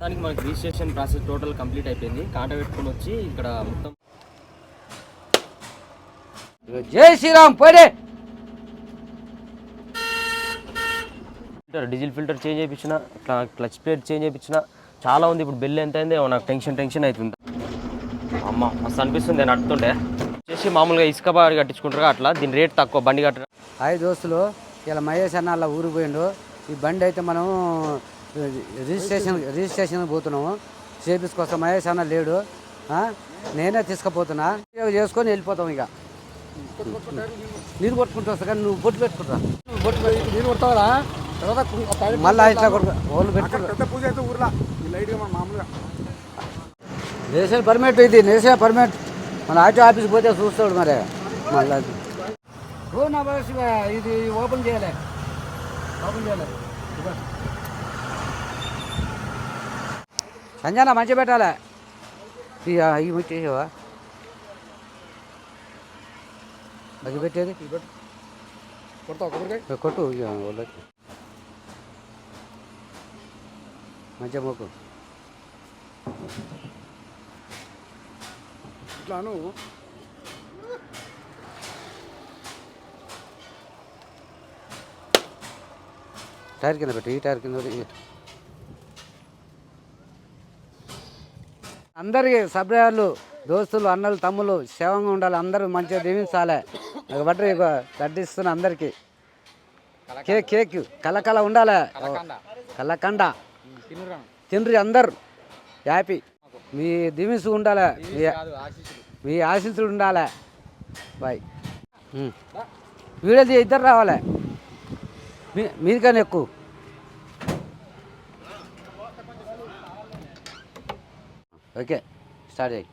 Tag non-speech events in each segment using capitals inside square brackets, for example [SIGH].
దానికి మనకి registration process total complete అయిపోయింది. కాంట పెట్టుకొని వచ్చి ఇక్కడ మొత్తం జై శ్రీరామ్ పోడే! ఫిల్టర్ డీజిల్ ఫిల్టర్ చేంజ్ చేయించిన క్లచ్ ప్లేట్ చేంజ్ చేయించిన. చాలా ఉంది ఇప్పుడు బిల్ ఎంత అయింది నాకు టెన్షన్ టెన్షన్ అవుతుంది. అమ్మ మస్తు అనిపిస్తుంది నేను నడుతుంటే చేసి మామూలుగా ఇసుక బాడి కట్టించుకుంటారు అట్లా దీని రేట్ తక్కువ బండి కట్ట హాయ్ దోస్తులు ఇలా మహేష్ అన్న అలా ఊరికి పోయిండు. ఈ బండి అయితే మనం రిజిస్ట్రేషన్ రిజిస్ట్రేషన్ పోతున్నాము. చేపించుకొస్తాం మహేష్ అన్న లేడు? నేనే తీసుకుపోతున్నా. చేసుకొని వెళ్ళిపోతాం ఇక. నీరు కొట్టుకుంటూ వస్తా కానీ నువ్వు బొట్టు పెట్టుకుంటా. నువ్వు బొట్టు నీరు కొడతావా? మళ్ళీ ఇట్లా వాళ్ళు పెట్టుకుంటా నేషనల్ పర్మిట్ ఇది నేషనల్ పర్మిట్. మన ఆటో ఆఫీస్కి పోతే చూస్తాడు మరి. మళ్ళీ ఓ నా బస్ ఇది ఓపెన్ చేయాలి. ఓపెన్ చేయాలి. సంజన మంచి పెట్టాలి? ఇవి చేసావా? అది పెట్టేది? కొట్టు వాళ్ళకి మంచిగా మొక్కు ఇట్లా నువ్వు టైర్ కింద పెట్టి ఈ టైర్ కింద పెట్టి ఈ- అందరికి సభ్యులు దోస్తులు అన్నలు తమ్ములు సేవంగా ఉండాలి. అందరూ మంచిగా దీవించాలి. ఇగో దడ్డిస్తున్న అందరికి. కేక్ కేక్ కలకల ఉండాలి. కలకండ. తిండ్రి అందరు. హ్యాపీ మీ దీవించు ఉండాలి. మీ- మీ ఆశీస్సులు ఉండాలి. బాయ్. వీడియో ఇద్దరు రావాలి. మీ మీదికన్నా ఎక్కువ. ఓకే స్టార్ట్ చేయి.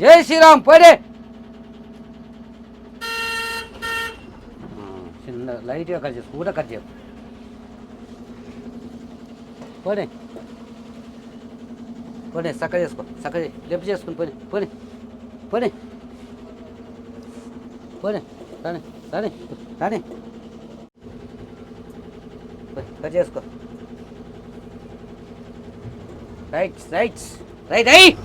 జై శ్రీరామ్ పడే చిన్న లైట్గా కట్ చేసుకో కూడా కట్ చేయ. పోనీ పోనీ చక్క చేసుకో చక్క లెప్ చేసుకుని పోనీ పోనీ పోనీ. పోనీ రాని రాని రాని. కట్ చేసుకో. Right right right right.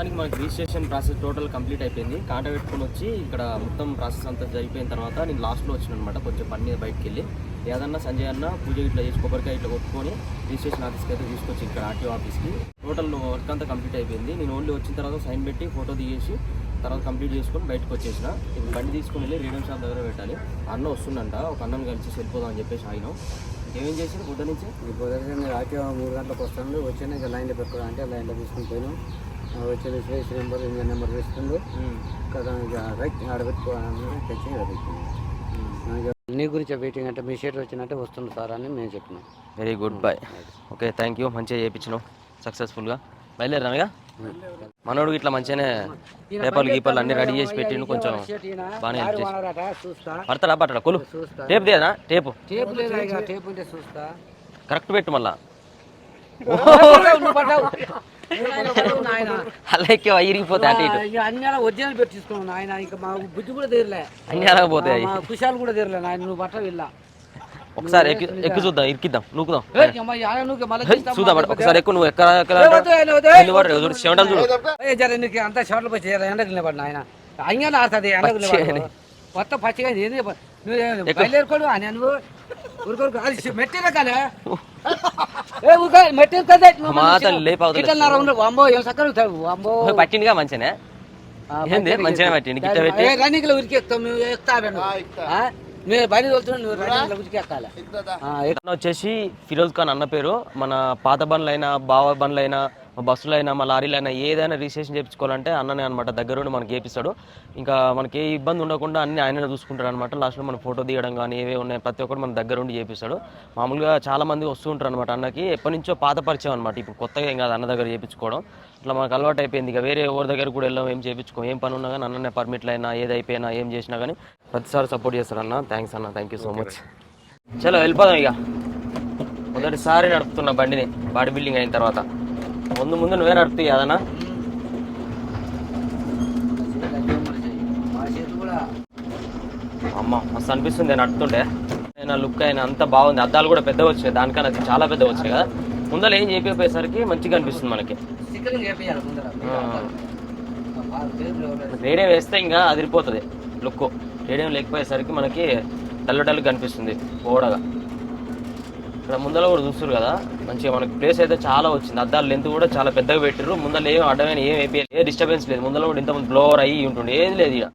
దానికి మనకి రిజిస్ట్రేషన్ ప్రాసెస్ టోటల్ కంప్లీట్ అయిపోయింది. కాంట పెట్టుకుని వచ్చి ఇక్కడ మొత్తం ప్రాసెస్ అంతా జరిగిపోయిన తర్వాత నేను లాస్ట్లో వచ్చిన అనమాట కొంచెం పని మీద బయటకు వెళ్ళి. ఏదన్నా సంజయ్ అన్న పూజ ఇట్లా చేసి కొబ్బరికాయ ఇట్లా కొట్టుకొని రిజిస్ట్రేషన్ ఆఫీస్కి అయితే తీసుకొచ్చి ఇక్కడ ఆర్టీఓ ఆఫీస్కి. టోటల్ వర్క్ అంతా కంప్లీట్ అయిపోయింది. నేను ఓన్లీ వచ్చిన తర్వాత సైన్ పెట్టి ఫోటో తీసేసి తర్వాత కంప్లీట్ చేసుకొని బయటకు వచ్చేసిన. ఇప్పుడు బండి తీసుకుని వెళ్ళి రేడియం షాప్ దగ్గర పెట్టాలి. అన్న వస్తుందంట ఒక అన్నం కలిసి వెళ్ళిపోదాం అని చెప్పేసి ఆయన ఏమేం చేసి పొద్దు నుంచి? ఇప్పుడు నుంచి ఆటో మూడు గంటలకు వస్తాను వచ్చాను ఇక లైన్లో పెట్టుకో అంటే లైన్లో తీసుకుని పోయినాం. ఆ వచ్చే రిజిస్ట్రేషన్ నెంబర్ ఇంజన్ నెంబర్ వేస్తుండు కదా రైట్ ఆడ పెట్టుకోవాలని తెచ్చి నీ గురించి వెయిటింగ్ అంటే మీ షేట్ వచ్చినట్టే వస్తుంది సార్ అని మేము చెప్పినాం. Very good boy okay thank you మంచిగా చేయించినావు. సక్సెస్ఫుల్గా బయలుదేరానుగా మనోడు ఇట్లా మంచిగానే పేపర్లు గీపర్లు అన్ని రెడీ చేసి పెట్టిండు కొంచెం బాగానే చేసి. చూస్తా. పడతాడా పట్టడా కొలు. టేప్ లేదా టేపు కరెక్ట్ పెట్టు మళ్ళా. [LAUGHS] నువ్వు పడ్డావు. నువ్వు పడ్డావు నాయనా. అలా ఎక్కి ఇరిగిపోతే అటు ఇటు. అలా ఒరిజినల్ పెట్టి తీసుకున్నావు నాయన. ఇంకా మా బుద్ధి కూడా తీరలే. అలా పోతాయి మా కుషాలు కూడా తీరలే నాయన. నువ్వు పట్ట వెళ్ళా. ఒకసారి ఎక్కి చూద్దాం ఇరికిద్దాం నూకుదాం? చూద్దాం. ఒకసారి ఎక్కువ నువ్వు ఎక్కడ ఏ, ఏ, ఏ. చూడు చెమటలు చూడు. ఏ, జర నీకు అంతా షార్ట్లు పోయి ఎండకు నిలబడి నాయన? అంగన ఆడుతుంది ఎండకు నిలబడి కొత్త పచ్చిగా ఏంది? నువ్వు బయలుదేరుకోడు అని నువ్వు ఊరుకోరు అది మెట్టిన కాలే. ఏ ఊరుకో మెట్టిన కదా మాత్రం లేపు అవతల గిట్టన్నర ఉండు అమ్మో ఏం సక్కలు అమ్మో ఓ, పట్టిందిగా మంచిగానే ఏంది? మంచిగానే పట్టింది. గిట్ట పెట్టి. రన్నింగ్లో ఉరికి ఎక్కుతావు నువ్వు ఎక్కుతావే నువ్వు. ఆ? నువ్వు బండి తోలుతున్నావు నువ్వు రన్నింగ్లో ఉరికి ఎక్కాలి ఆ, ఎక్- అన్న వచ్చేసి ఫిరోజ్ ఖాన్ అన్న పేరు మన పాత బండ్లైనా బావ బండ్లైనా బస్సులో అయినా మా లారీలో అయినా ఏదైనా రిజిస్ట్రేషన్ చేయించుకోవాలంటే అన్ననే అనమాట దగ్గరుండి మనకి చేపిస్తాడు ఇంకా మనకి ఏ ఇబ్బంది ఉండకుండా అన్ని ఆయననే చూసుకుంటాడు అనమాట లాస్ట్లో మన ఫోటో తీయడం కానీ ఏవే ఉన్నాయి ప్రతి ఒక్కటి మన దగ్గరుండి చేపిస్తాడు. మామూలుగా చాలా మంది వస్తూ ఉంటారు అనమాట అన్నకి. ఎప్పటి నుంచో పాత పరిచయం అనమాట ఇప్పుడు కొత్తగా ఏం కాదు అన్న దగ్గర చేయించుకోవడం. అట్లా మనకు అలవాటు అయిపోయింది. ఇక వేరే ఎవరి దగ్గర కూడా వెళ్ళాం ఏం చేయించుకో ఏం పని ఉన్నా కానీ అన్ననే పర్మిట్లు అయినా ఏది అయిపోయినా ఏం చేసినా కానీ ప్రతిసారి సపోర్ట్ చేస్తాడు అన్న. థ్యాంక్స్ అన్న. థ్యాంక్ యూ సో మచ్ చలో వెళ్ళిపోదాం ఇక. మొదటిసారి నడుపుతున్న బండిని బాడీ బిల్డింగ్ అయిన తర్వాత. ముందు ముందు నువ్వే నడుపుతాయి అదనా? అమ్మ మస్తు అనిపిస్తుంది నడుపుతుంటే. అయినా లుక్ అయినా అంత బాగుంది. అద్దాలు కూడా పెద్దగా వచ్చినాయి దానికన్నా అది చాలా పెద్దగా వచ్చినాయి కదా. ముందర ఏం చెప్పిపోయేసరికి మంచిగా అనిపిస్తుంది మనకి. రేడియం వేస్తే ఇంకా అదిరిపోతుంది లుక్ రేడియం లేకపోయేసరికి మనకి డల్లు డల్లు కనిపిస్తుంది ఓడగా. ఇక్కడ ముందర కూడా చూస్తారు కదా. మంచిగా మనకి ప్లేస్ అయితే చాలా వచ్చింది. అద్దాల లెంత్ కూడా చాలా పెద్దగా పెట్టారు ముందర ఏం అడ్డమైన ఏం అయిపోయి ఏ డిస్టర్బెన్స్ లేదు. ముందర కూడా ఇంతమంది బ్లోవర్ అయ్యి ఉంటుండే. ఏది లేదు ఇక.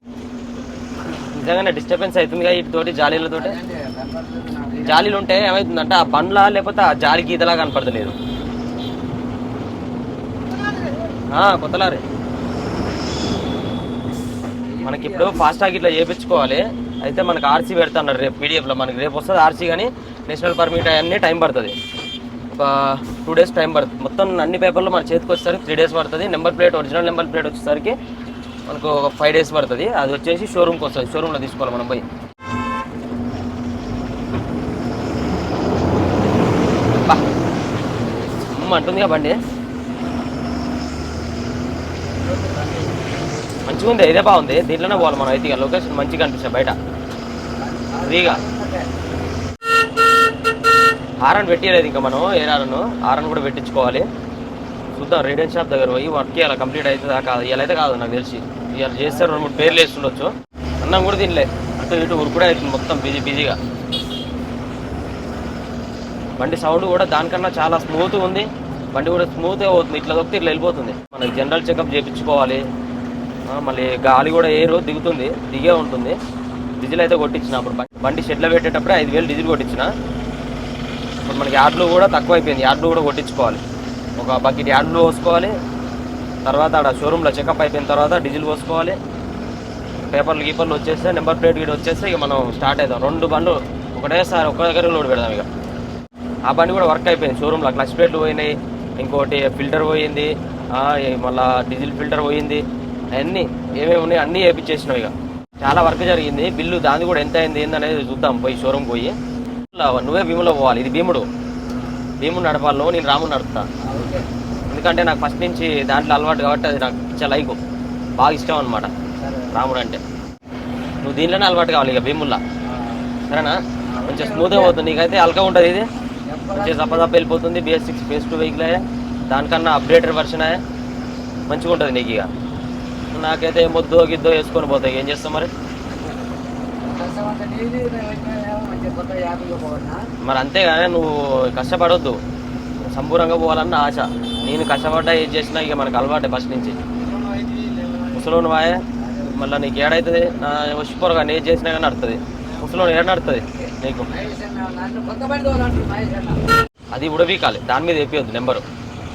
నిజంగానే డిస్టర్బెన్స్ అవుతుంది వీటితోటి జాలీలతోటి. జాలీలు ఉంటే ఏమవుతుందంటే ఆ బండ్లా లేకపోతే ఆ జాలి గీతలా కనపడతలేదు. ఆ, కొత్త లారీ మనకి ఇప్పుడు ఫాస్టాగ్ ఇట్లా చేయించుకోవాలి అయితే మనకి ఆర్సీ పెడతాన్నారు రేపు పీడిఎఫ్లో మనకి రేపు వస్తుంది ఆర్సీ కానీ నేషనల్ పర్మిట్ అవన్నీ టైం పడుతుంది. ఒక టూ డేస్ టైం పడుతుంది. మొత్తం అన్ని పేపర్లు మన చేతికి వచ్చేసరికి త్రీ డేస్ పడుతుంది. Number plate original number plate వచ్చేసరికి మనకు ఒక ఫైవ్ డేస్ పడుతుంది. అది వచ్చేసి షోరూమ్కి వస్తుంది. షోరూమ్లో తీసుకోవాలి మనం పోయి. అంటుంది ఉమ్మ అంటుందిగా బండి. మంచిగా ఉంది. ఇదే బాగుంది. దీంట్లోనే పోవాలి మనం. అయితే ఇక లొకేషన్ మంచిగా అనిపిస్తుంది బయట. ఫ్రీగా. హారన్ పెట్టియలేదు ఇంకా మనం ఏ హారన్ హారన్ కూడా పెట్టించుకోవాలి. చూద్దాం రేడియన్ షాప్ దగ్గర పోయి వర్క్ ఇలా కంప్లీట్ అవుతుందా కాదు? ఇలా అయితే కాదు నాకు తెలిసి. ఇలా చేస్తే రెండు మూడు పేర్లు వేస్తుండొచ్చు. అన్నం కూడా తినలే. అటు ఇటు ఉరుకుడే అవుతుంది మొత్తం బిజీ బిజీగా. బండి సౌండ్ కూడా దానికన్నా చాలా స్మూత్గా ఉంది. బండి కూడా స్మూత్గా అవుతుంది ఇట్లా దొక్కితే ఇట్లా వెళ్ళిపోతుంది. మనకి జనరల్ చెకప్ చేయించుకోవాలి మళ్ళీ గాలి కూడా ఏరు దిగుతుంది దిగే ఉంటుంది. డీజిల్ అయితే కొట్టించిన అప్పుడు. బండి- బండి షెడ్లో పెట్టేటప్పుడే ఐదు వేలు డీజిల్ కొట్టించిన. ఇప్పుడు మనకి యాడ్లు కూడా తక్కువైపోయింది. యార్డ్లు యాడ్లు కూడా కొట్టించుకోవాలి. ఒక బకెట్ యాడ్లు పోసుకోవాలి. తర్వాత ఆడ షోరూంలో చెకప్ అయిపోయిన తర్వాత డీజిల్ పోసుకోవాలి. పేపర్లు గీపర్లు వచ్చేస్తే నెంబర్ ప్లేట్ గీడ వచ్చేస్తే ఇక మనం స్టార్ట్ అవుతాం రెండు బండ్లు ఒకటేసారి ఒక్క దగ్గర లోడ్ పెడదాం ఇక. ఆ బండి కూడా వర్క్ అయిపోయింది షోరూంలో. క్లచ్ ప్లేట్లు పోయినాయి. ఇంకోటి ఫిల్టర్ పోయింది. మళ్ళా డీజిల్ ఫిల్టర్ పోయింది. అవన్నీ ఏమేమి ఉన్నాయి అన్నీ వేయించేసినాం ఇక. చాలా వర్క్ జరిగింది. బిల్లు దాని కూడా ఎంత అయింది ఏందనేది చూద్దాం. పోయి షోరూమ్ పోయి. నువ్వే భీములో పోవాలి. ఇది భీముడు. భీముడు నడపాలో. నేను రాముడు నడుపుతా. ఎందుకంటే నాకు ఫస్ట్ నుంచి దాంట్లో అలవాటు కాబట్టి అది నాకు చాలా లైక్. బాగా ఇష్టం అనమాట రాముడు అంటే నువ్వు దీంట్లోనే అలవాటు కావాలి ఇక భీముల్లా. సరేనా? కొంచెం స్మూత్గా పోతుంది. నీకైతే అల్కా ఉంటుంది ఇది. మంచిగా దప్ప వెళ్ళిపోతుంది. BS six phase two vehicle దానికన్నా అప్డేటెడ్ వర్షన్ మంచిగా ఉంటుంది నీకు ఇక. నాకైతే మొద్దో గిద్దో వేసుకొని పోతాయి ఏం చేస్తాం మరి? మరి అంతేగానే నువ్వు కష్టపడొద్దు. సంపూర్ణంగా పోవాలన్న ఆశ. నేను కష్టపడ్డా ఏం చేసినా ఇక మనకు అలవాటే ఫస్ట్ నుంచి. ముసలోని వాయే మళ్ళీ నీకు ఏడవుతుంది నా వచ్చిపోరగా నేను చేసినా కానీ నడుతుంది. ముసలోని ఏడ నడుతుంది? నీకు. అది ఉడవీకాలి. దాని మీద వేపియొద్దు నెంబరు.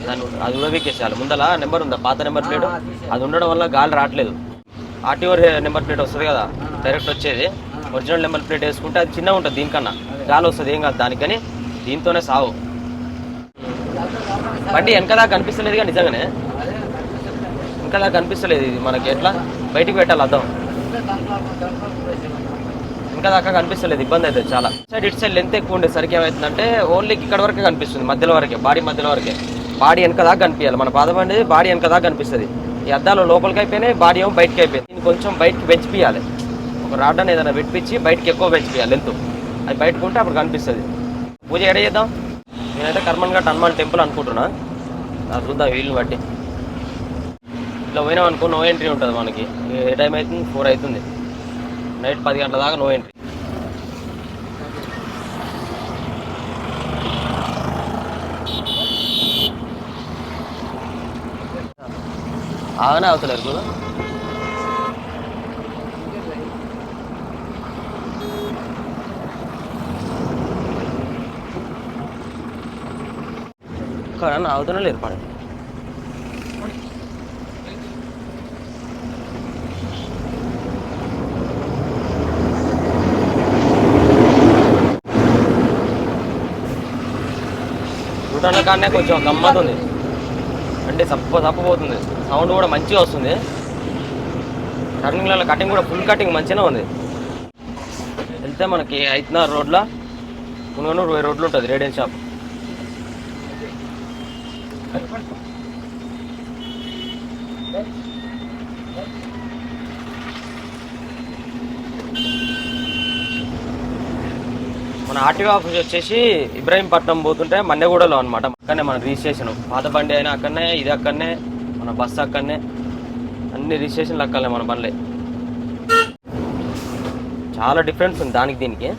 దాన్ని అది ఉడవీకేసేయాలి. ముందల నెంబర్ ఉందా? పాత నెంబర్ ప్లేట్. అది ఉండడం వల్ల గాలి రావట్లేదు. ఆర్టీఓ నెంబర్ ప్లేట్ వస్తుంది కదా? డైరెక్ట్ వచ్చేది. ఒరిజినల్ నెంబర్ ప్లేట్ వేసుకుంటే అది చిన్నగా ఉంటుంది దీనికన్నా. గాలి వస్తుంది ఏం కాదు దానికని. దీంతోనే సాగు బండి వెనకదా కనిపిస్తలేదు కానీ నిజంగానే. వెనకదా కనిపిస్తలేదు ఇది మనకి ఎట్లా? బయటికి పెట్టాలి అర్థం. ఇంకా దాకా కనిపిస్తలేదు ఇబ్బంది అవుతుంది చాలా. సైడ్ ఇటు సైడ్ లెంత్ ఎక్కువ ఉండేసరికి ఏమవుతుందంటే ఓన్లీ ఇక్కడ వరకే కనిపిస్తుంది మధ్యలో వరకే బాడీ మధ్యలో వరకే. బాడీ వెనక దాకా కనిపించాలి మన పాదం అనేది బాడీ వెనక దాకా కనిపిస్తుంది. ఈ అద్దాలు లోపలికి అయిపోయినాయి బాడీ ఏమో బయటకి అయిపోయింది. దీన్ని కొంచెం బయటకి పెంచిపియాలి రాడ్డాన్ని ఏదైనా పెట్టించి బయటకి ఎక్కువ పెంచిపోయాలి లెంత్. అది బయటకు ఉంటే అప్పుడు కనిపిస్తుంది. పూజ ఎడ చేద్దాం? నేనైతే కర్మన్ ఘాట్ హనుమాన్ టెంపుల్ అనుకుంటున్నా. అది చూద్దాం వీళ్ళని బట్టి. ఇట్లా పోయినాం అనుకో నో ఎంట్రీ ఉంటుంది మనకి. ఏ టైం అవుతుంది? ఫోర్ అవుతుంది. నైట్ పది గంటల దాకా నో ఎంట్రీ ఆగనే అవుతలేరు కూడా అక్కడ నాగుతూనే లేరు పడండి కానీ కొంచెం గమ్మతుంది అంటే సప్ప తప్పపోతుంది సౌండ్ కూడా మంచిగా వస్తుంది. టర్నింగ్లలో కటింగ్ కూడా ఫుల్ కటింగ్ మంచిగా ఉంది. వెళ్తే మనకి ఐదున్నర రోడ్లో మునుగోనూరు రోడ్లు ఉంటుంది రేడియన్ షాప్. మన ఆర్టీఓ ఆఫీస్ వచ్చేసి ఇబ్రాహీంపట్నం పోతుంటే మన్నెగూడలో అనమాట అక్కడనే మన రిజిస్ట్రేషన్. పాత బండి అయినా అక్కడనే ఇది అక్కడనే మన బస్సు అక్కడనే అన్ని రిజిస్ట్రేషన్లు అక్కడనే మన బండ్లే. చాలా డిఫరెన్స్ ఉంది దానికి దీనికి.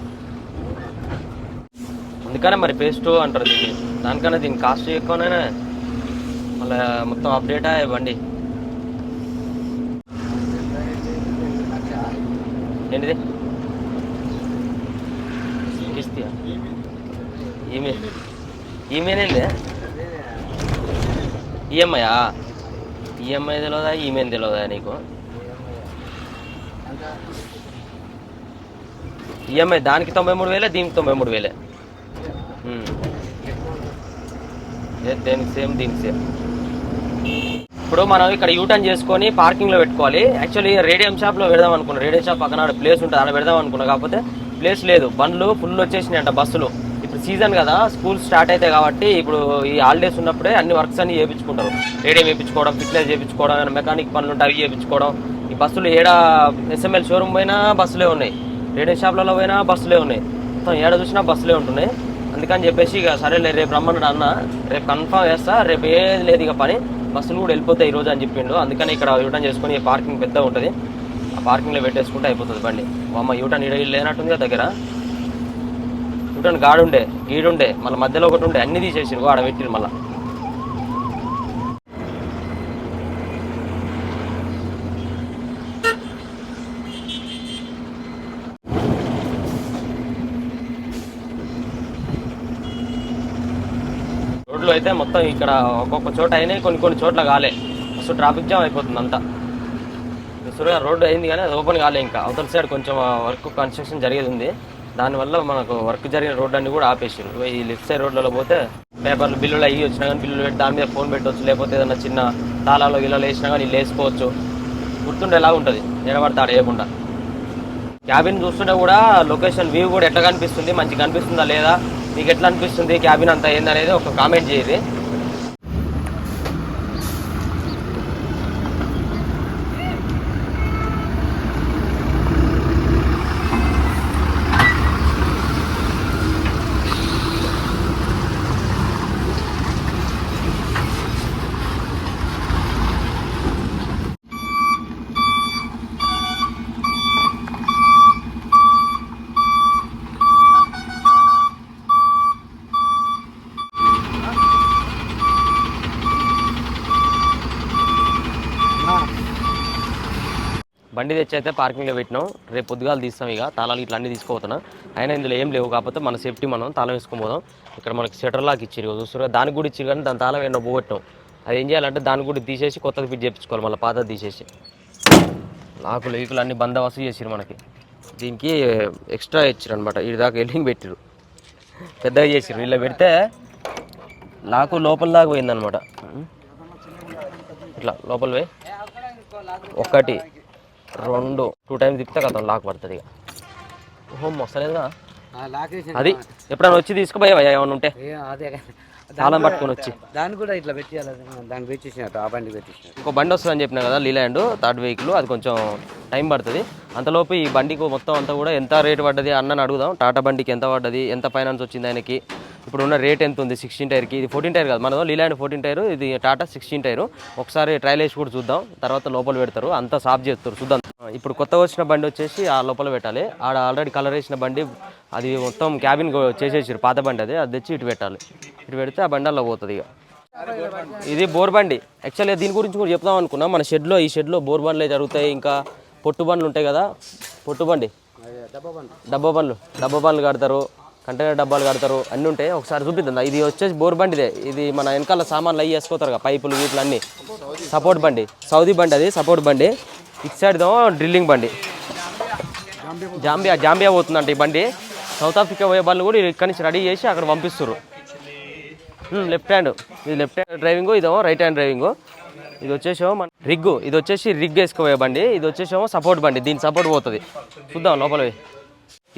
అందుకనే మరి పేస్ట్ అంటారు దీన్ని. దానికన్నా దీని కాస్ట్ ఎక్కువనే మళ్ళీ మొత్తం అప్డేట్ అయ్యే బండి. ఏంటిది? కిస్తీయా? ఈమె ఈమెనేంది ఈఎంఐయా ఈఎంఐ తెలియదా ఈమెయిల్ తెలియదా నీకు? ఈఎంఐ దానికి తొంభై మూడు వేలే దీనికి తొంభై మూడు వేలే. ఏ దేనికి సేమ్ దీనికి సేమ్. ఇప్పుడు మనం ఇక్కడ యూటర్న్ చేసుకొని పార్కింగ్లో పెట్టుకోవాలి. యాక్చువల్లీ రేడియం షాప్లో పెడదాం అనుకున్నాను రేడియం షాప్ పక్కన ప్లేస్ ఉంటుంది. అక్కడ పెడదాం అనుకున్నా. కాకపోతే ప్లేస్ లేదు. బండ్లు ఫుల్ వచ్చేసినాయి అంట బస్సులు. ఇప్పుడు సీజన్ కదా. స్కూల్ స్టార్ట్ అవుతాయి కాబట్టి ఇప్పుడు ఈ హాలిడేస్ ఉన్నప్పుడే అన్ని వర్క్స్ అన్ని చేయించుకుంటారు. రేడియం వేయించుకోవడం ఫిట్నెస్ చేయించుకోవడం మెకానిక్ పనులు ఉంటాయి అవి చేయించుకోవడం. ఈ బస్సులు ఏడ ఎస్ఎంఎల్ షోరూమ్ పోయినా బస్సులే ఉన్నాయి. రేడియం షాప్లలో పోయినా బస్సులే ఉన్నాయి. మొత్తం ఏడ చూసినా బస్సులే ఉంటున్నాయి. అందుకని చెప్పేసి ఇక సరేలే రేపు రమ్మన్నాడు అన్న. రేపు కన్ఫర్మ్ చేస్తా. రేపు ఏది లేదు ఇక పని. బస్సులు కూడా వెళ్ళిపోతాయి ఈ రోజు అని చెప్పిండు. అందుకని ఇక్కడ యూటర్న్ చేసుకొని పార్కింగ్ పెద్ద ఉంటుంది. ఆ పార్కింగ్లో పెట్టేసుకుంటే అయిపోతుంది బండి. అమ్మ యూటర్న్ ఇడ లేనట్టుంది కదా దగ్గర. యూటర్న్ గాడుండే గీడుండే మళ్ళీ మధ్యలో ఒకటి ఉండే అన్ని తీసేసిరు ఆడ పెట్టిరు మళ్ళీ రోడ్లు అయితే మొత్తం ఇక్కడ ఒక్కొక్క చోట అయినాయి కొన్ని కొన్ని చోట్ల కాలే. అసలు ట్రాఫిక్ జామ్ అయిపోతుంది అంతా. సురగా రోడ్డు అయింది కానీ అది ఓపెన్ కాలే ఇంకా. అవతల సైడ్ కొంచెం వర్క్ కన్స్ట్రక్షన్ జరిగేది ఉంది దానివల్ల మనకు వర్క్ జరిగిన రోడ్డు అన్ని కూడా ఆపేసారు ఈ లెఫ్ట్ సైడ్ రోడ్లలో పోతే పేపర్లు బిల్లులు అయ్యి వచ్చినా కానీ బిల్లులు పెట్టి దాని మీద ఫోన్ పెట్టవచ్చు లేకపోతే ఏదైనా చిన్న తాళాలో గిలాలు వేసినా కానీ లేసుకోవచ్చు వేసుకోవచ్చు. గుర్తుండేలా ఉంటుంది. నిలబడతాడు వేయకుండా క్యాబిన్ చూస్తుంటే కూడా లొకేషన్ వ్యూ కూడా ఎట్లా కనిపిస్తుంది? మంచిగా కనిపిస్తుందా లేదా? మీకు ఎట్లా అనిపిస్తుంది? క్యాబిన్ అంతా ఏందనేది ఒక కామెంట్ చేయరు బండి తెచ్చి అయితే పార్కింగ్లో పెట్టినాం. రేపు పొద్దుగాలు తీస్తాం ఇక. తాళాలు ఇట్లా అన్నీ తీసుకుపోతున్నా అయినా ఇందులో ఏం లేవు కాకపోతే మన సేఫ్టీ మనం తాళం వేసుకొని పోదాం. ఇక్కడ మనకి షటర్ లాక్ ఇచ్చారు చూస్తారు దానికి కూడా ఇచ్చారు కానీ దాని తాళం ఎన్నో పోగొట్టాం అది ఏం చేయాలంటే దాన్ని కూడా తీసేసి కొత్తది ఫిట్ చేయించుకోవాలి మళ్ళీ పాతది తీసేసి. నాకు లేకులు అన్ని బందోబస్తు చేసిరు మనకి. దీనికి ఎక్స్ట్రా ఇచ్చారు అనమాట ఇది దాకా ఎల్లింగ్ పెట్టిరు పెద్దగా చేసిరు ఇలా పెడితే లాకు లోపల దాకా పోయిందనమాట ఇట్లా లోపల పోయి. ఒకటి. రెండు. టూ టైమ్స్ తిప్పితే కదా లాక్ పడుతుంది ఇక. హోమ్ వస్తలేదుగా అది ఎప్పుడైనా వచ్చి తీసుకుపోయావా ఏమైనా ఉంటే? తాళం పట్టుకొని వచ్చి. దాన్ని కూడా ఇట్లా పెట్టేయాలి. దాన్ని పెట్టేసినట్టు ఆ బండి పెట్టేసినట్టు ఇంకో బండి వస్తుందని చెప్పినా కదా లీలాండ్ థర్డ్ వెహికల్ అది కొంచెం టైం పడుతుంది. అంతలోపు ఈ బండికి మొత్తం అంతా కూడా ఎంత రేట్ పడ్డది అన్నని అడుగుదాం. టాటా బండికి ఎంత పడ్డది? ఎంత ఫైనాన్స్ వచ్చింది ఆయనకి? ఇప్పుడు ఉన్న రేట్ ఎంత ఉంది? సిక్స్టీన్ టైర్కి ఇది ఫోర్టీన్ టైర్ కాదు మనదో లీలాండ్ ఫోర్టీన్ టైర్ ఇది టాటా సిక్స్టీన్ టైర్ ఒకసారి ట్రయల్ వేసి కూడా చూద్దాం తర్వాత లోపల పెడతారు. అంతా సాఫ్ చేస్తారు చూద్దాం. ఇప్పుడు కొత్తగా వచ్చిన బండి వచ్చేసి ఆ లోపల పెట్టాలి. ఆడ ఆల్రెడీ కలర్ వేసిన బండి అది మొత్తం క్యాబిన్ చేసేసారు పాత బండి అది అది తెచ్చి ఇటు పెట్టాలి. ఇటు పెడితే ఆ బండి అలా పోతుంది ఇక. ఇది బోర్ బండి. యాక్చువల్గా దీని గురించి కూడా చెప్దాం అనుకున్నా. మన షెడ్లో ఈ షెడ్లో బోర్ బండ్లే జరుగుతాయి. ఇంకా పొట్టు బండ్లు ఉంటాయి కదా పొట్టు బండి. డబ్బా బండ్లు. డబ్బా బండ్లు కడతారు. కంటైనర్ డబ్బాలు కడతారు అన్నీ ఉంటాయి ఒకసారి చూపిద్దాం. ఇది వచ్చేసి బోర్ బండిదే ఇది. మన వెనకాల సామాన్లు అవి వేసుకోతారు కదా పైపులు వీటిలు అన్నీ. సపోర్ట్ బండి. సౌదీ బండి అది సపోర్ట్ బండి. ఇటు సైడ్ డ్రిల్లింగ్ బండి. జాంబియా జాంబియా పోతుందంట ఈ బండి. సౌత్ ఆఫ్రికా పోయే వాళ్ళు కూడా ఇక్కడి నుంచి రెడీ చేసి అక్కడ పంపిస్తారు లెఫ్ట్ హ్యాండ్ ఇది లెఫ్ట్ హ్యాండ్ డ్రైవింగ్ ఇదేమో రైట్ హ్యాండ్ డ్రైవింగ్ ఇది వచ్చేసేమో మన రిగ్గు. ఇది వచ్చేసి రిగ్ వేసుకోబోయే బండి. ఇది వచ్చేసేమో సపోర్ట్ బండి. దీని సపోర్ట్ పోతుంది. చూద్దాం లోపల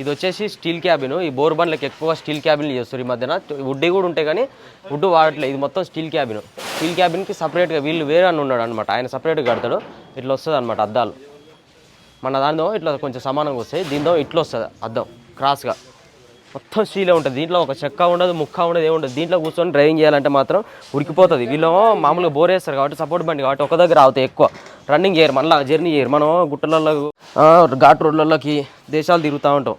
ఇది వచ్చేసి స్టీల్ క్యాబిన్. ఈ బోర్ బండ్లకు ఎక్కువ స్టీల్ క్యాబిన్ చేస్తారు ఈ మధ్యన. వుడ్ కూడా ఉంటాయి కానీ వుడ్ వాడట్లేదు. ఇది మొత్తం స్టీల్ క్యాబిన్. స్టీల్ క్యాబిన్కి సపరేట్గా వీళ్ళు వేరే అని ఉన్నాడు అనమాట ఆయన సపరేట్గా కడతాడు. ఇట్లా వస్తుంది అనమాట అద్దాలు. మన దానితో ఇట్లా కొంచెం సమానంగా వస్తాయి. దీంతో ఇట్లా వస్తుంది అద్దం. క్రాస్గా. మొత్తం స్టీలే ఉంటుంది. దీంట్లో ఒక చెక్క ఉండదు ముక్క ఉండదు ఏముండదు దీంట్లో కూర్చొని డ్రైవింగ్ చేయాలంటే మాత్రం ఉడికిపోతుంది వీళ్ళు మామూలుగా బోర్ వేస్తారు కాబట్టి సపోర్ట్ బండి కాబట్టి ఒక దగ్గర అవుతాయి ఎక్కువ. రన్నింగ్ చేయరు మళ్ళీ జర్నీ చేయరు మనం గుట్టలలో ఘాట్ రోడ్లలోకి దేశాలు తిరుగుతూ ఉంటాం.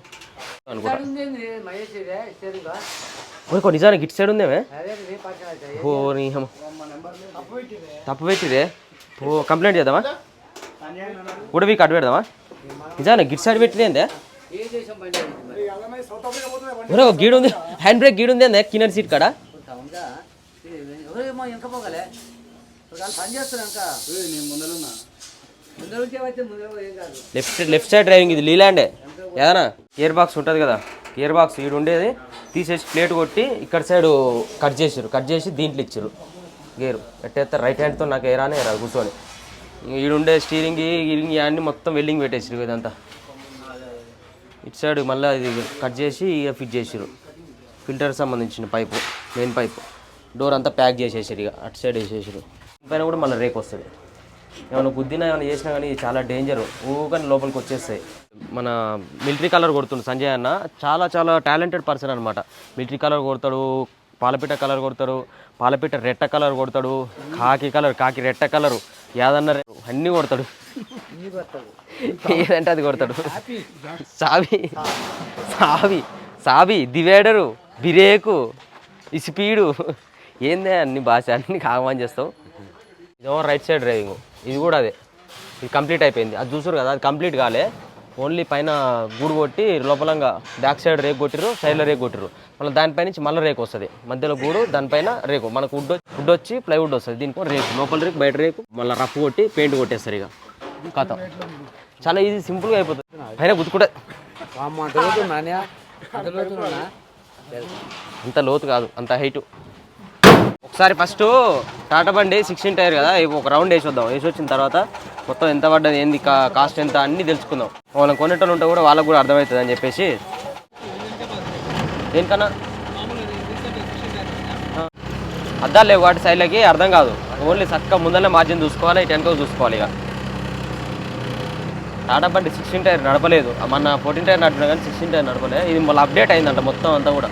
అనుకుంటా. ఓ నిజానికి ఇటు సైడ్ ఉందేమే? ఓ నీ అమ్మ. తప్పు పెట్టిరే ఓ కంప్లైంట్ చేద్దామా? ఉడవి కట్ పెడదామా? నిజానికి గిట్ సైడ్ పెట్టిందే ఒరే ఒక గీడు ఉంది. హ్యాండ్ బ్రేక్ గీడు ఉంది అందే కిన్నర్ సీట్ కాడ? లెఫ్ట్ లెఫ్ట్ సైడ్ డ్రైవింగ్ ఇది లీలాండే. ఏదన్నా? గేర్ బాక్స్ ఉంటుంది కదా. గేర్ బాక్స్ ఈడు ఉండేది. తీసేసి ప్లేట్ కొట్టి ఇక్కడ సైడ్ కట్ చేసారు కట్ చేసి దీంట్లో ఇచ్చారు గేరు. ఎట్టేస్తారు రైట్ హ్యాండ్తో నాకు ఏరానే రాదు కూర్చొని. ఈడుండే స్టీరింగ్ గీరింగ్ అన్ని మొత్తం వెల్డింగ్ పెట్టేసారు ఇదంతా. ఇటు సైడ్ మళ్ళీ ఇది కట్ చేసి ఇక ఫిట్ చేసిరు ఫిల్టర్ సంబంధించిన పైపు మెయిన్ పైపు. డోర్ అంతా ప్యాక్ చేసేసారు ఇక అటు సైడ్ వేసేసారు పైన కూడా మళ్ళీ రేక్ వస్తుంది. ఏమైనా గుద్దినా ఏమైనా చేసినా కానీ చాలా డేంజర్ ఊకని లోపలికి వచ్చేస్తాయి. మన మిలిటరీ కలర్ కొడుతుండు సంజయ్ అన్న. చాలా చాలా టాలెంటెడ్ పర్సన్ అనమాట మిలిటరీ కలర్ కొడతాడు పాలపిట్ట కలర్ కొడతాడు పాలపిట్ట రెట్ట కలర్ కొడతాడు కాకి కలర్ కాకి రెట్ట కలరు యాదన్న రె- అన్నీ కొడతాడు. ఏదంటే అది కొడతాడు. సావి సావి సావి దివేడరు బిరేకు స్పీడు ఏందే అన్ని భాష అన్ని కాగమని చేస్తావు? ఇదేమో రైట్ సైడ్ డ్రైవింగ్ ఇది కూడా అదే. ఇది కంప్లీట్ అయిపోయింది. అది చూసారు కదా అది కంప్లీట్ కాలే. ఓన్లీ పైన గూడు కొట్టి లోపలంగా బ్యాక్ సైడ్ రేకు కొట్టిరు సైడ్లో రేకు కొట్టిరు మళ్ళీ దానిపై నుంచి మళ్ళీ రేకు వస్తుంది. మధ్యలో గూడు దానిపైన రేకు. మనకు వుడ్ వుడ్ వచ్చి ప్లైవుడ్ వస్తుంది. దీనికి రేకు. లోపల రేకు బయట రేకు మళ్ళీ రఫ్ కొట్టి పెయింట్ కొట్టేస్తారు ఇక. కథ. చాలా ఈజీ సింపుల్గా అయిపోతుంది. పైన గుర్తుకుంటే అంత లోతు కాదు అంత హైటు. ఒకసారి ఫస్ట్ టాటా బండి సిక్స్టీన్ టైర్ కదా ఒక రౌండ్ వేసి వద్దాం వేసి వచ్చిన తర్వాత మొత్తం ఎంత పడ్డది ఏంది కాస్ట్ ఎంత అన్నీ తెలుసుకుందాం. వాళ్ళని కొనేటోళ్ళు ఉంటే కూడా వాళ్ళకు కూడా అర్థమవుతుంది అని చెప్పేసి. దేనికన్నా? అద్దాలు లేవు వాటి సైడ్లకి అర్థం కాదు. ఓన్లీ చక్క ముందరనే మార్జిన్ చూసుకోవాలి ఇటు వెనక చూసుకోవాలి ఇక. టాటా బండి సిక్స్టీన్ టైర్ నడపలేదు. మన ఫోర్టీన్ టైర్ నడిపినా కానీ సిక్స్టీన్ టైర్ నడపలేదు ఇది మళ్ళీ అప్డేట్ అయిందంట మొత్తం అంతా కూడా.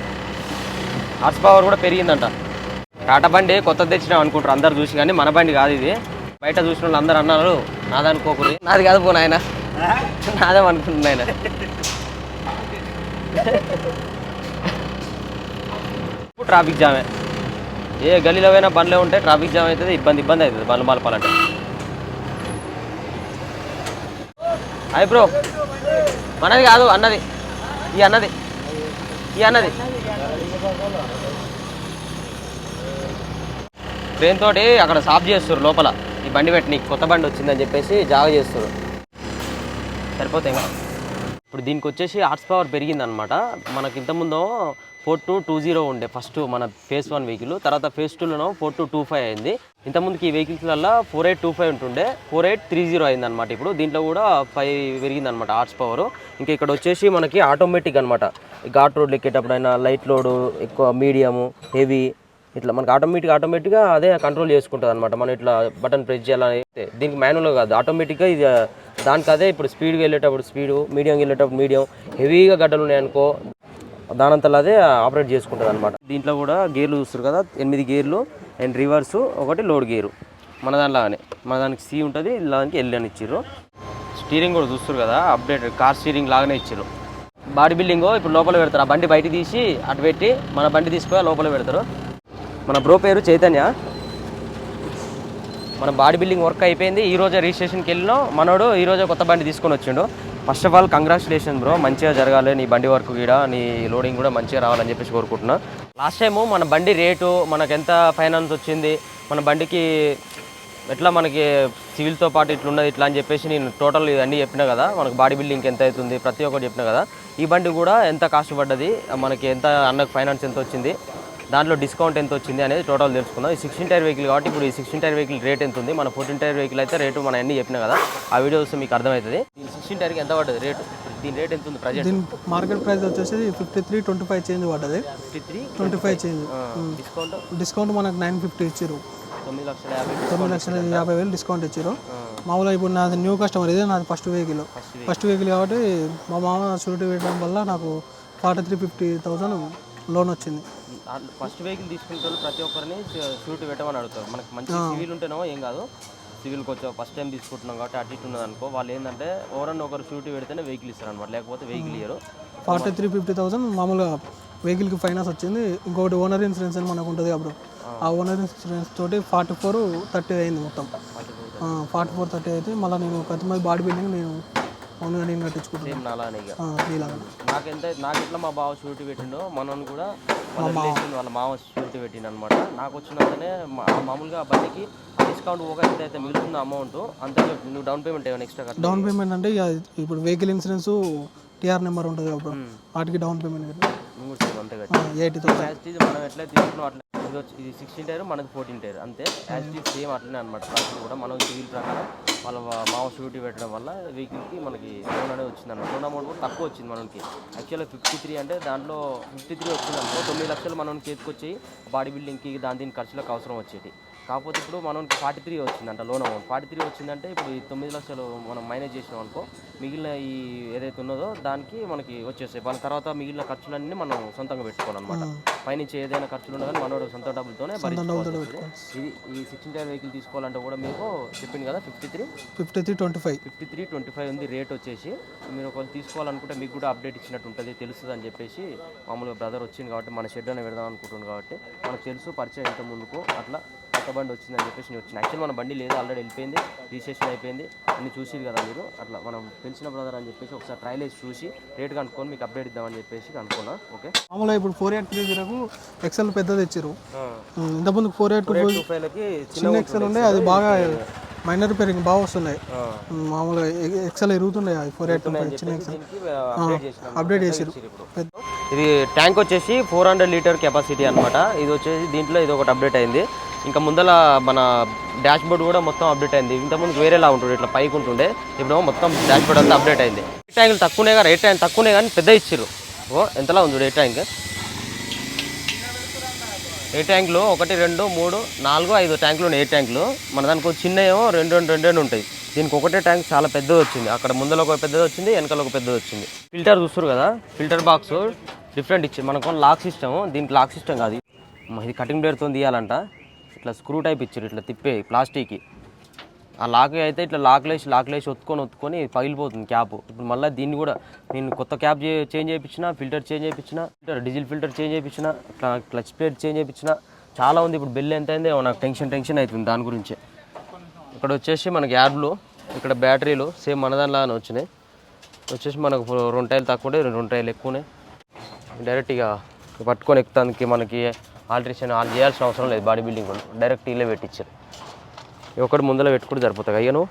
హార్స్ పవర్ కూడా పెరిగిందంట. టాటా బండి కొత్త తెచ్చినాం అనుకుంటారు అందరు చూసి కానీ మన బండి కాదు ఇది. బయట చూసిన వాళ్ళు అందరు అన్నారు నాదనుకోకూడదు నాది కాదు పోను ఆయన నాదే అనుకుంటున్నా ఆయన ఇప్పుడు ట్రాఫిక్ జామే ఏ. గలీలో పోయినా బండ్లే ఉంటే ట్రాఫిక్ జామ్ అవుతుంది ఇబ్బంది ఇబ్బంది అవుతుంది బండ్లు మలపాలంటే. అయి బ్రో మనది కాదు అన్నది. ఈ అన్నది. ఈ అన్నది. ట్రైన్ తోటి అక్కడ సాఫ్ చేస్తారు లోపల. ఈ బండి పెట్టి కొత్త బండి వచ్చిందని చెప్పేసి జాగ చేస్తారు సరిపోతాయి ఇప్పుడు దీనికి వచ్చేసి హార్స్ పవర్ పెరిగిందనమాట మనకి ఇంతకుముందు ఫోర్ టూ టూ జీరో ఉండే ఫస్ట్ మన ఫేస్ వన్ వెహికల్. తర్వాత ఫేస్ టూలోనో ఫోర్ టూ టూ ఫైవ్ అయింది. ఇంతకుముందుకి ఈ వెహికల్స్లల్లో ఫోర్ ఎయిట్ టూ ఫైవ్ ఉంటుండే. ఫోర్ ఎయిట్ త్రీ జీరో అయిందనమాట ఇప్పుడు. దీంట్లో కూడా ఫైవ్ పెరిగిందనమాట హార్స్ పవర్. ఇంకా ఇక్కడ వచ్చేసి మనకి ఆటోమేటిక్ అనమాట ఘాట్ రోడ్లు ఎక్కేటప్పుడైనా లైట్ లోడు ఎక్కువ మీడియము హెవీ ఇట్లా మనకి ఆటోమేటిక్ ఆటోమేటిక్గా అదే కంట్రోల్ చేసుకుంటుంది అనమాట మనం ఇట్లా బటన్ ప్రెస్ చేయాలని అయితే దీనికి మాన్యువల్ కాదు ఆటోమేటిక్గా ఇది దానికి అదే ఇప్పుడు స్పీడ్గా వెళ్ళేటప్పుడు స్పీడు మీడియం వెళ్ళేటప్పుడు మీడియం హెవీగా గడ్డలు ఉన్నాయనుకో దానంతలో అదే ఆపరేట్ చేసుకుంటుంది అనమాట దీంట్లో కూడా గేర్లు చూస్తారు కదా ఎనిమిది గేర్లు అండ్ రివర్స్ ఒకటి లోడ్ గేరు మన దానిలాగానే మన దానికి సి ఉంటుంది దానికి ఎల్ అని ఇచ్చారు స్టీరింగ్ కూడా చూస్తారు కదా అప్డేట్ కార్ స్టీరింగ్ లాగానే ఇచ్చారు బాడీ బిల్డింగ్ ఇప్పుడు లోపల పెడతారు. ఆ బండి బయట తీసి అటు పెట్టి మన బండి తీసుకొని లోపల పెడతారు. మన బ్రో పేరు చైతన్య. మన బాడీ బిల్డింగ్ వర్క్ అయిపోయింది. ఈ రోజే రిజిస్ట్రేషన్కి వెళ్ళినాం. మనోడు ఈ రోజే కొత్త బండి తీసుకొని వచ్చిండు. First of all congratulation bro మంచిగా జరగాలి. నీ బండి వర్క్ కూడా నీ లోడింగ్ కూడా మంచిగా రావాలని చెప్పేసి కోరుకుంటున్నా. లాస్ట్ టైము మన బండి రేటు మనకు ఎంత ఫైనాన్స్ వచ్చింది? మన బండికి ఎట్లా మనకి సివిల్తో పాటు ఇట్లున్నది ఇట్లా అని చెప్పేసి నేను టోటల్ ఇవన్నీ చెప్పినా కదా. మనకు బాడీ బిల్డింగ్ ఎంత అవుతుంది? ప్రతి ఒక్కటి చెప్పినా కదా. ఈ బండి కూడా ఎంత కాస్ట్ పడ్డది? మనకి ఎంత అన్నకు ఫైనాన్స్ ఎంత వచ్చింది? దాంట్లో డిస్కౌంట్ ఎంత వచ్చింది అనేది టోటల్ తెలుసుకుందాం. ఈ సిక్స్టీన్ టైర్ వెహికల్ కాబట్టి ఇప్పుడు ఈ సిక్స్టీన్ టైర్ వెహికల్ రేట్ ఎంత ఉంది? మన ఫోర్టీన్ టైర్ వెహికల్ అయితే రేటు మనం అన్ని చెప్పినా కదా ఆ వీడియో చూస్తే మీకు అర్థమవుతుంది. ఈ సిక్స్టీన్ టైర్కి ఎంత పడుతుంది రేటు దీని రేట్ ఎంత ఉంది ప్రజెంట్? దీని మార్కెట్ ప్రైస్ వచ్చేసి fifty three twenty five change పడ్డది fifty three twenty five change discount discount మనకు నైన్ ఫిఫ్టీ ఇచ్చారు తొమ్మిది లక్షల యాభై తొమ్మిది లక్షల యాభై వేలు డిస్కౌంట్ ఇచ్చారు మామూలుగా ఇప్పుడు నాది న్యూ కస్టమర్ ఇదే నాది ఫస్ట్ వెహికల్ ఫస్ట్ వెహికల్ కాబట్టి మా మామ షూరిటీ వేయడం వల్ల నాకు forty three fifty thousand loan వచ్చింది. ఫస్ట్ వెహికల్ తీసుకునే వాళ్ళు ప్రతి ఒక్కరిని షూట్ పెట్టమని అడుగుతారు. మనకి మంచి సివిల్ ఉంటేనో ఏం కాదు. సివిల్కి వచ్చా ఫస్ట్ టైం తీసుకుంటున్నాం కాబట్టి అటు ఇటు ఉన్నది అనుకో. వాళ్ళు ఏంటంటే ఎవరన్నా ఒకరు షూట్ పెడితేనే వెహికల్ ఇస్తారు అనమాట లేకపోతే వెహికల్ ఇయ్యరు. ఫార్టీ త్రీ ఫిఫ్టీ థౌసండ్ మామూలుగా వెహికల్కి ఫైనాన్స్ వచ్చింది. ఇంకొకటి ఓనర్ ఇన్సూరెన్స్ అని మనకు ఉంటుంది అప్పుడు ఆ. ఓనర్ ఇన్సూరెన్స్ తోటి ఫార్టీ ఫోర్ థర్టీ అయింది మొత్తం. ఫార్టీ ఫోర్ థర్టీ అయితే మళ్ళీ నేను కత్తిమది బాడీ బిల్డింగ్ నేను ఓన్గా నేను కట్టించుకుంటున్నాను సేమ్ నాలానే ఇక. ఇలాగా నాకు ఎంత నాకు ఎట్లా మా బావ షూరిటీ పెట్టిండో మనోని కూడా వాళ్ళ రిలేషన్ వాళ్ళ మామ షూరిటీ పెట్టిండు అనమాట నాకు వచ్చినంతనే మామూలుగా ఆ బండికి డిస్కౌంట్ ఒక ఎంత అయితే మిగులుతుందో అమౌంట్ అంతే. నువ్వు డౌన్ పేమెంట్ ఏమైనా ఎక్స్ట్రా డౌన్ పేమెంట్ అంటే ఇప్పుడు వెహికల్ ఇన్సూరెన్స్ టీఆర్ నెంబర్ ఉంటుంది అప్పుడు వాటికి డౌన్ పేమెంట్ కట్టాలి ఎయిటీ థౌసండ్ మనం ఎట్లా తీసుకున్నాం అట్లా ఇది వచ్చి ఇది సిక్స్టీన్ టైర్ మనది ఫోర్టీన్ టైర్. అంతే. యాజ్ సేమ్ అట్లనే అనమాట ప్రాసెస్ కూడా మనం సివిల్ ప్రకారం వాళ్ళ మామ షూరిటీ పెట్టడం వల్ల వెహికల్కి మనకి లోన్ అనేది వచ్చింది అనమాట లోన్ అమౌంట్ కూడా తక్కువ వచ్చింది మనకి. యాక్చువల్గా ఫిఫ్టీ త్రీ అంటే దాంట్లో ఫిఫ్టీ త్రీ వచ్చింది అనుకో తొమ్మిది లక్షలు మనం చేతికి వచ్చి బాడీ బిల్డింగ్కి దాని దీని ఖర్చులకు అవసరం వచ్చేది కాకపోతే ఇప్పుడు మనకి ఫార్టీ త్రీ వచ్చిందంట లోన్ అమౌంట్. ఫార్టీ త్రీ వచ్చిందంటే ఇప్పుడు ఈ తొమ్మిది లక్షలు మనం మైనేజ్ చేసినాం అనుకో మిగిలిన ఈ ఏదైతే ఉన్నదో దానికి మనకి వచ్చేస్తాయి. మన తర్వాత మిగిలిన ఖర్చులన్నీ మనం సొంతంగా పెట్టుకోవాలన్నమాట. పైనుంచి ఏదైనా ఖర్చులు ఉన్నా కానీ మనోడు సొంత డబ్బులతోనే. ఇది ఈ సిక్స్టీన్ టైర్ వెహికల్ తీసుకోవాలంటే కూడా మీకు చెప్పింది కదా fifty three? Fifty three twenty five. Fifty three twenty five ఉంది రేట్ వచ్చేసి. మీరు ఒకవేళ తీసుకోవాలనుకుంటే మీకు కూడా అప్డేట్ ఇచ్చినట్టు ఉంటుంది తెలుస్తుంది అని చెప్పేసి మామూలుగా బ్రదర్ వచ్చింది కాబట్టి మన షెడ్ అని పెడదాం అనుకుంటుంది కాబట్టి మనకు తెలుసు పరిచయం ఇంత ముందుకు అట్లా కొత్త బండి వచ్చిందని చెప్పేసి నేను వచ్చిన. యాక్చువల్ మన బండి లేదు ఆల్రెడీ వెళ్ళిపోయింది రిజిస్ట్రేషన్ అయిపోయింది. అన్ని చూసిరు కదా మీరు. అట్లా మనం తెలిసిన బ్రదర్ అని చెప్పేసి ఒకసారి ట్రయల్ వేసి చూసి రేట్ కనుక్కొని మీకు అప్డేట్ ఇద్దామని చెప్పేసి కనుక్కున్నా. ఓకే మామూలుగా ఇప్పుడు ఫోర్ ఎయిట్ త్రీ జీరోకు ఎక్సెల్ పెద్దది ఇచ్చారు ఇంతకుముందు ఫోర్ ఎయిట్ టూ ఫైవ్లకి చిన్న ఎక్సెల్ ఉండే అది బాగా మైనర్ రిపేరింగ్ బాగా వస్తున్నాయి. మామూలుగా ఎక్సెల్ ఎరుగుతున్నాయి ఫోర్ ఎయిట్ చిన్న ఎక్సెల్ అప్డేట్ చేసారు ఇది ట్యాంక్ వచ్చేసి ఫోర్ హండ్రెడ్ లీటర్ కెపాసిటీ అనమాట ఇది వచ్చేసి దీంట్లో ఇది ఒకటి అప్డేట్ అయింది. ఇంకా ముందల మన డాష్ బోర్డ్ కూడా మొత్తం అప్డేట్ అయింది. ఇంతకుముందు వేరేలా ఉంటుండే ఇట్లా పైకి ఉంటుండే. ఇప్పుడు మొత్తం డాష్ బోర్డ్ అంతా అప్డేట్ అయింది. ఎయిట్ ట్యాంకులు తక్కువనే కానీ ఎయిట్ ట్యాంక్ తక్కువనే కానీ పెద్ద ఇచ్చారు ఓ ఎంతలా ఉంది ఎయిట్ ట్యాంక్ ఎయిట్ ట్యాంకులు ఒకటి రెండు మూడు నాలుగు ఐదు ట్యాంకులు ఉన్నాయి ఎయిట్ ట్యాంకులు మన దానికి చిన్న ఏమో రెండు రెండు రెండు రెండు ఉంటాయి. దీనికి ఒకటే ట్యాంక్ చాలా పెద్దది వచ్చింది. అక్కడ ముందర ఒక పెద్దది వచ్చింది వెనకాల ఒక పెద్దది వచ్చింది. ఫిల్టర్ చూస్తారు కదా? ఫిల్టర్ బాక్స్ డిఫరెంట్ ఇచ్చింది మనకు లాక్ సిస్టమ్ దీనికి లాక్ సిస్టమ్ కాదు. ఇది కటింగ్ బ్లేడ్తో తీయాలంట. ఇట్లా స్క్రూ టైప్ ఇచ్చారు ఇట్లా తిప్పే ప్లాస్టిక్కి ఆ లాక్ అయితే ఇట్లా లాక్లు వేసి లాక్ లేసి ఒత్తుకొని ఒత్తుకొని పగిలిపోతుంది క్యాప్ ఇప్పుడు మళ్ళీ దీన్ని కూడా నేను కొత్త క్యాప్ చే- చేంజ్ చేయించిన ఫిల్టర్ చేంజ్ చేయించిన ఫిల్టర్ డీజిల్ ఫిల్టర్ చేంజ్ చేయించిన ఇట్లా క్లచ్ ప్లేట్ చేంజ్ చేయించిన చాలా ఉంది. ఇప్పుడు బిల్ ఎంత అయిందో నాకు టెన్షన్ టెన్షన్ అవుతుంది దాని గురించి. ఇక్కడ వచ్చేసి మనకి యాడ్లు ఇక్కడ బ్యాటరీలు సేమ్ మన దానిలాగానే వచ్చినాయి. వచ్చేసి మనకు రెండు టైర్లు తక్కువ రెండు టైర్లు ఎక్కువనే డైరెక్ట్ ఇక పట్టుకొని ఎక్కుతానికి మనకి ఆల్ట్రేషన్ ఆల్ చేయాల్సిన అవసరం లేదు. బాడీ బిల్డింగ్ డైరెక్ట్ ఇల్లే పెట్టించారు. ఒకటి ముందర పెట్టుకుంటే సరిపోతుంది అయ్యా నువ్వు.